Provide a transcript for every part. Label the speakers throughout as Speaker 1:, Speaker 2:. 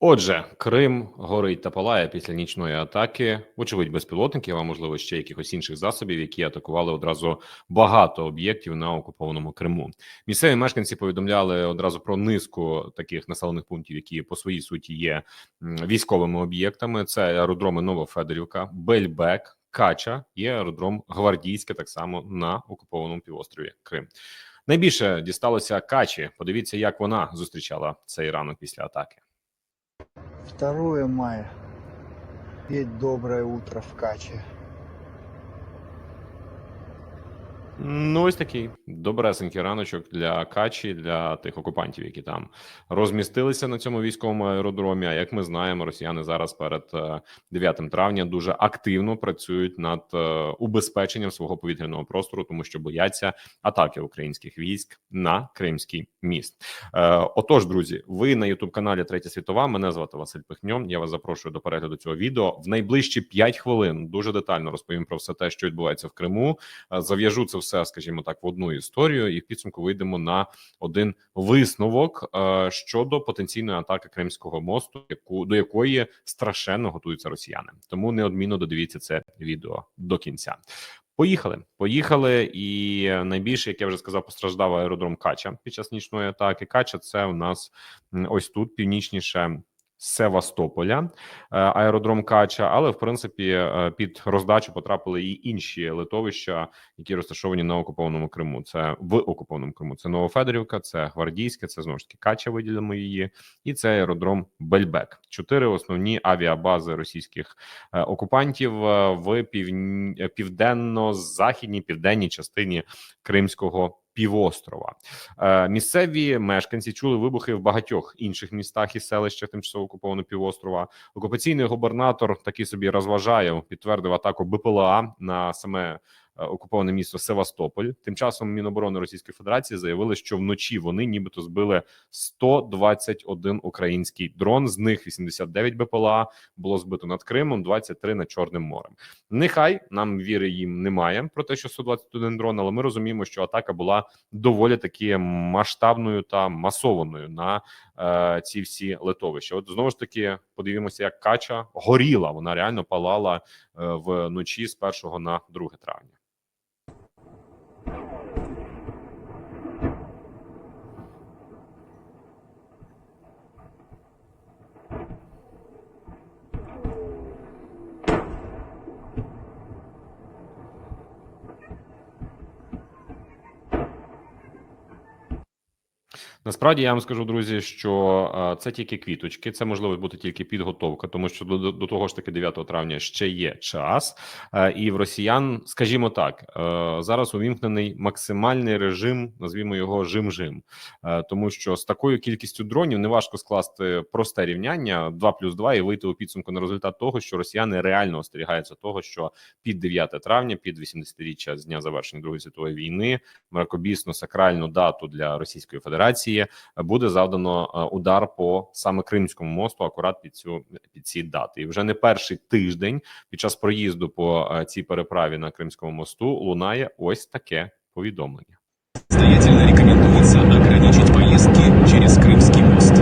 Speaker 1: Отже, Крим горить та палає після нічної атаки. Вочевидь, безпілотників, а можливо ще якихось інших засобів, які атакували одразу багато об'єктів на окупованому Криму. Місцеві мешканці повідомляли одразу про низку таких населених пунктів, які по своїй суті є військовими об'єктами. Це аеродроми Новофедорівка, Бельбек, Кача і аеродром Гвардійське, так само на окупованому півострові Крим. Найбільше дісталося Качі. Подивіться, як вона зустрічала цей ранок після атаки.
Speaker 2: 2 мая. Ведь доброе утро в Каче.
Speaker 1: Ну, ось такий добресенький раночок для Качі, для тих окупантів, які там розмістилися на цьому військовому аеродромі. А як ми знаємо, росіяни зараз перед 9 е, травня дуже активно працюють над е, убезпеченням свого повітряного простору, тому що бояться атаки українських військ на Кримський міст. Е, отож, друзі, ви на Ютуб каналі Третя Світова. Мене звати Василь Пихньом. Я вас запрошую до перегляду цього відео в найближчі 5 хвилин. Дуже детально розповім про все те, що відбувається в Криму. Зав'яжу це все, скажімо так, в одну історію, і в підсумку вийдемо на один висновок е, щодо потенційної атаки Кримського мосту, яку до якої страшенно готуються росіяни. Тому неодмінно додивіться це відео до кінця. Поїхали, поїхали, і найбільше, як я вже сказав, постраждав аеродром Кача під час нічної атаки. Кача це у нас ось тут північніше Севастополя, е, аеродром Кача, але в принципі е, під роздачу потрапили і інші литовища, які розташовані на окупованому Криму. Це в окупованому Криму. Це Новофедорівка, це Гвардійське, це знову ж таки Кача. Виділимо її, і це аеродром Бельбек. Чотири основні авіабази російських е, окупантів в південно-західній південній частині Кримського півострова. Е, Місцеві мешканці чули вибухи в багатьох інших містах і селищах тимчасово окупованого півострова. Окупаційний губернатор такий собі розважає, підтвердив атаку БПЛА на саме окуповане місто Севастополь. Тим часом Міноборони Російської Федерації заявили, що вночі вони нібито збили 121 український дрон. З них 89 БПЛА було збито над Кримом, 23 над Чорним морем. Нехай нам віри їм немає про те, що 121 дрон, але ми розуміємо, що атака була доволі таки масштабною та масованою на е, ці всі литовища. От знову ж таки подивимося, як кача горіла. Вона реально палала е, вночі з 1 на 2 травня. Насправді я вам скажу, друзі, що це тільки квіточки, це можливо бути тільки підготовка, тому що до, до того ж таки 9 травня ще є час, і в росіян, скажімо так, зараз увімкнений максимальний режим, назвімо його жим-жим, тому що з такою кількістю дронів неважко скласти просте рівняння 2 плюс 2 і вийти у підсумку на результат того, що росіяни реально остерігаються того, що під 9 травня, під 80-річчя з дня завершення другої світової війни, мракобісно сакральну дату для Російської Федерації буде завдано е, удар по саме Кримському мосту, акурат під цю під ці дати. І вже не перший тиждень під час проїзду по е, цій переправі на Кримському мосту лунає ось таке повідомлення.
Speaker 3: Настоятельно рекомендуется ограничить поездки через Крымский мост.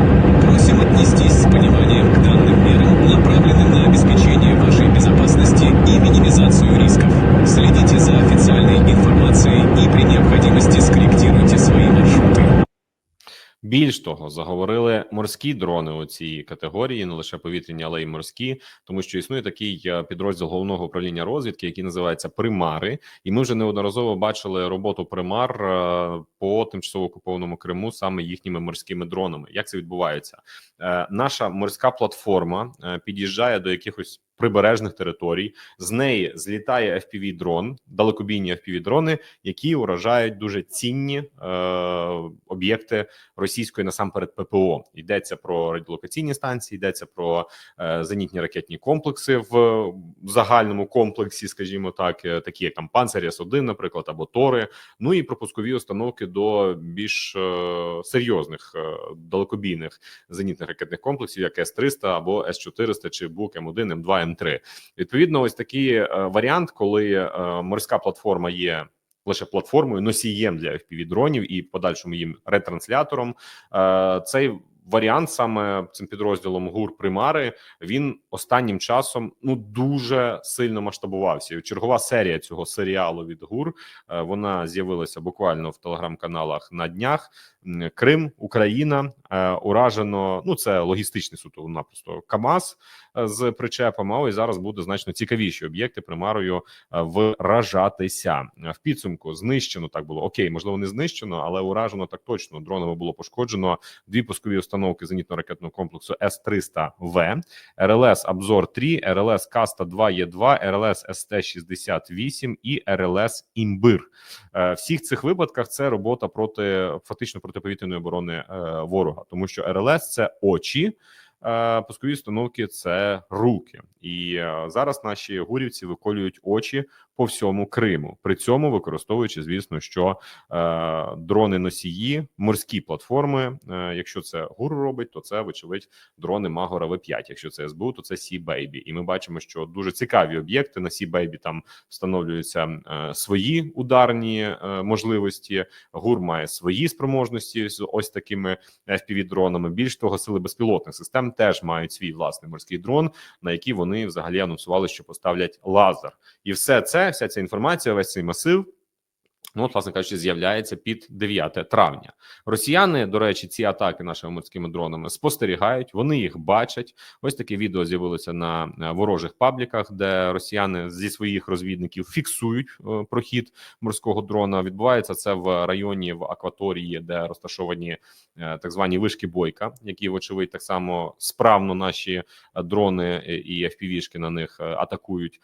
Speaker 3: Просим отнестись с пониманием к данным мерам, направленным на обеспечение
Speaker 1: Більш того, заговорили морські дрони у цій категорії, не лише повітряні, але й морські, тому що існує такий е, підрозділ головного управління розвідки, який називається Примари, і ми вже неодноразово бачили роботу примар е, по тимчасово окупованому Криму саме їхніми морськими дронами. Як це відбувається? Е, наша морська платформа під'їжджає до якихось прибережних територій. З неї злітає fpv дрон, далекобійні fpv дрони, які уражають дуже цінні е, об'єкти російської насамперед ППО. Йдеться про радіолокаційні станції, йдеться про е, зенітні ракетні комплекси в загальному комплексі, скажімо так, е, такі як там Панцер С-1, наприклад, або Тори. Ну і пропускові установки до більш е, серйозних е, далекобійних зенітних ракетних комплексів, як С-300 або С-400 чи Бук М1, М2, М3. Відповідно, ось такий е, варіант, коли е, морська платформа є. Лише платформою носієм для fpv дронів і подальшому їм ретранслятором. Е, цей варіант саме цим підрозділом ГУР Примари він останнім часом ну дуже сильно масштабувався. Чергова серія цього серіалу від ГУР е, вона з'явилася буквально в телеграм-каналах на днях. Крим, Україна е, уражено. Ну це логістичний суто напросто КАМАЗ е, з причепами. А ось зараз буде значно цікавіші об'єкти примарою вражатися. В підсумку знищено так було. Окей, можливо, не знищено, але уражено так точно. Дронами було пошкоджено дві пускові установки зенітно-ракетного комплексу С-300В, РЛС Абзор 3, РЛС Каста 2 Є2, РЛС СТ-68 і РЛС Імбир. Е, Всіх цих випадках це робота проти фактично протиповітряної оборони е, ворога, тому що РЛС це очі. е, Пускові установки це руки, і зараз наші гурівці виколюють очі по всьому Криму, при цьому використовуючи, звісно, що е, дрони носії, морські платформи. Е, якщо це ГУР робить, то це вочевидь дрони Магора В5. Якщо це СБУ, то це Сі Бейбі. І ми бачимо, що дуже цікаві об'єкти на Сі Бейбі там встановлюються е, свої ударні е, можливості. ГУР має свої спроможності з ось такими fpv дронами. Більш того, сили безпілотних систем теж мають свій власний морський дрон, на який вони взагалі анонсували, що поставлять лазер, і все це, вся ця інформація, весь цей масив. Ну, от, власне кажучи, з'являється під 9 травня. Росіяни, до речі, ці атаки нашими морськими дронами спостерігають. Вони їх бачать. Ось таке відео з'явилося на е, ворожих пабліках, де росіяни зі своїх розвідників фіксують е, прохід морського дрона. Відбувається це в районі в акваторії, де розташовані е, так звані вишки бойка, які, вочевидь, так само справно наші дрони і FPV-шки на них атакують.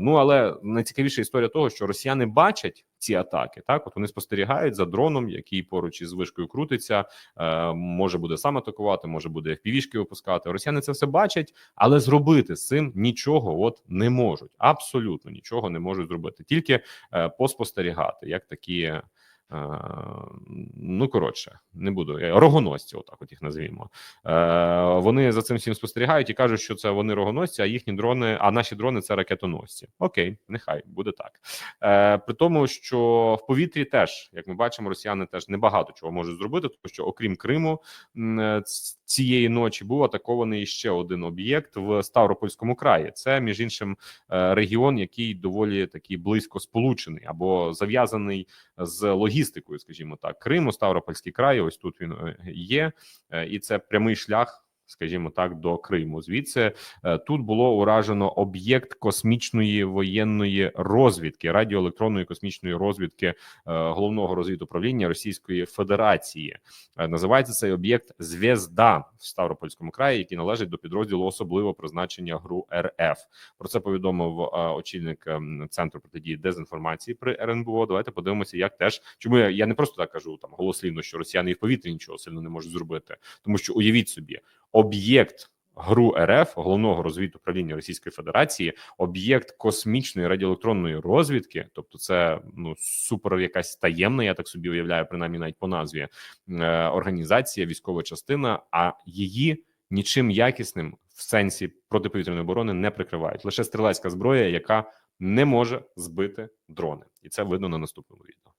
Speaker 1: Ну але найцікавіша історія того, що росіяни бачать ці атаки. Так, от вони спостерігають за дроном, який поруч із вишкою крутиться. Е, може буде сам атакувати, може буде FPV-шки випускати. Росіяни це все бачать, але зробити з цим нічого от не можуть. Абсолютно нічого не можуть зробити, тільки е, поспостерігати, як такі. Е, Ну, коротше, не буду е, рогоносці, отак от їх назвімо. Е, вони за цим всім спостерігають і кажуть, що це вони рогоносці, а їхні дрони, а наші дрони це ракетоносці. Окей, нехай буде так. При тому, що в повітрі теж, як ми бачимо, росіяни теж небагато чого можуть зробити, тому що окрім Криму цієї ночі був атакований ще один об'єкт в Ставропольському краї. Це між іншим е, регіон, який доволі такий близько сполучений або зав'язаний з логістикою, скажімо так. Криму, Ставропольський край. Ось тут він е, є, е, і це прямий шлях. Скажімо так, до Криму. Звідси е, тут було уражено об'єкт космічної воєнної розвідки, радіоелектронної космічної розвідки е, головного розвідуправління Російської Федерації. Е, Називається цей об'єкт Звезда в Ставропольському краї, який належить до підрозділу особливого призначення ГРУ РФ. Про це повідомив очільник ем, центру протидії дезінформації при РНБО. Давайте подивимося, як теж чому я, я не просто так кажу там голослівно, що росіяни і в повітрі нічого сильно не можуть зробити, тому що уявіть собі, об'єкт. ГРУ РФ головного розвідуправління Російської Федерації, об'єкт космічної радіоелектронної розвідки, тобто це ну супер якась таємна, я так собі уявляю, принаймні навіть по назві е, організація, військова частина, а її нічим якісним в сенсі протиповітряної оборони не прикривають. Лише стрілецька зброя, яка не може збити дрони, і це видно на наступному відео.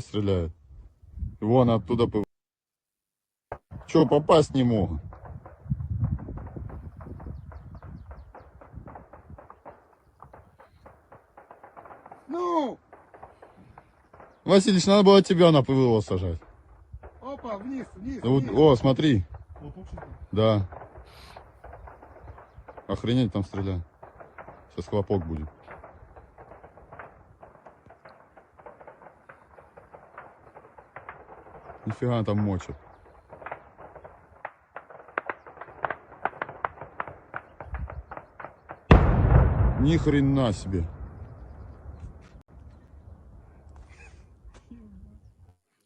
Speaker 4: стреляют. И Вон оттуда... пов- попасть не могут? Василич, надо было тебя на ПВО сажать.
Speaker 2: опа, вниз, вниз,
Speaker 4: Да вот- о, смотри. Да. Охренеть там стреляют. Сейчас хлопок будет. Нифига там мочат. Ни хрена себе.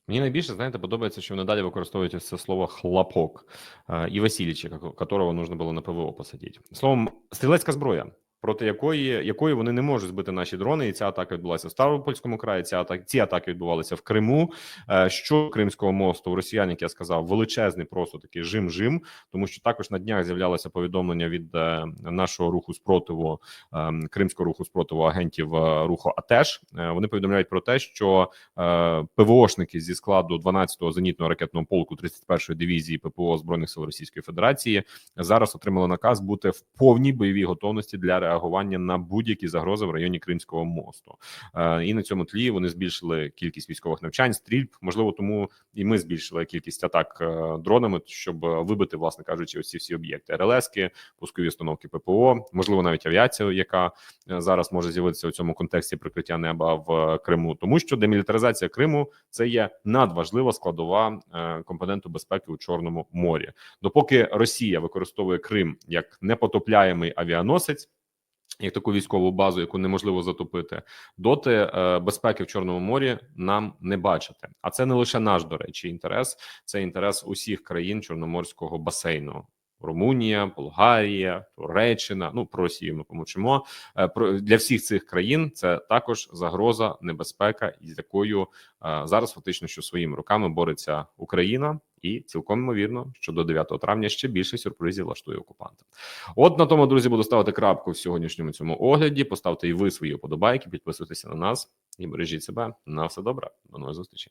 Speaker 1: Мені найбільше знаєте подобається, що вони далі використовують це слово хлопок е, і Васильича, якого- нужно було на ПВО посадити. Словом, стрілецька зброя. Проти якої якої вони не можуть збити наші дрони, і ця атака відбулася в Ставропольському краї. Ця атака ці атаки відбувалися в Криму. Е, Що Кримського мосту в Росіян, як я сказав, величезний просто такий жим-жим, тому що також на днях з'являлося повідомлення від е, нашого руху спротиву ем, кримського руху спротиву агентів е, руху АТЕШ. Е, Вони повідомляють про те, що е, ПВОшники зі складу 12-го зенітного ракетного полку 31-ї дивізії ППО збройних сил Російської Федерації зараз отримали наказ бути в повній бойовій готовності для реагування на будь-які загрози в районі Кримського мосту. Е, І на цьому тлі вони збільшили кількість військових навчань, стрільб. Можливо, тому і ми збільшили кількість атак е, дронами, щоб вибити, власне кажучи, ось всі об'єкти РЛСки, пускові установки ППО, можливо, навіть авіацію, яка е, зараз може з'явитися у цьому контексті прикриття неба в Криму, тому що демілітаризація Криму це є надважлива складова компоненту безпеки у Чорному морі. Допоки Росія використовує Крим як непотопляємий авіаносець. Як таку військову базу, яку неможливо затопити, доти е, безпеки в Чорному морі нам не бачити. А це не лише наш, до речі, інтерес, це інтерес усіх країн Чорноморського басейну. Румунія, Болгарія, Туреччина. Ну про Росію ми помовчимо. Е, Про для всіх цих країн це також загроза, небезпека, із якою е, зараз фактично що своїми руками бореться Україна, і цілком ймовірно, що до 9 травня ще більше сюрпризів влаштує окупанта. От на тому, друзі, буду ставити крапку в сьогоднішньому цьому огляді. Поставте і ви свої вподобайки, підписуйтеся на нас і бережіть себе. На все добре. До нових зустрічі.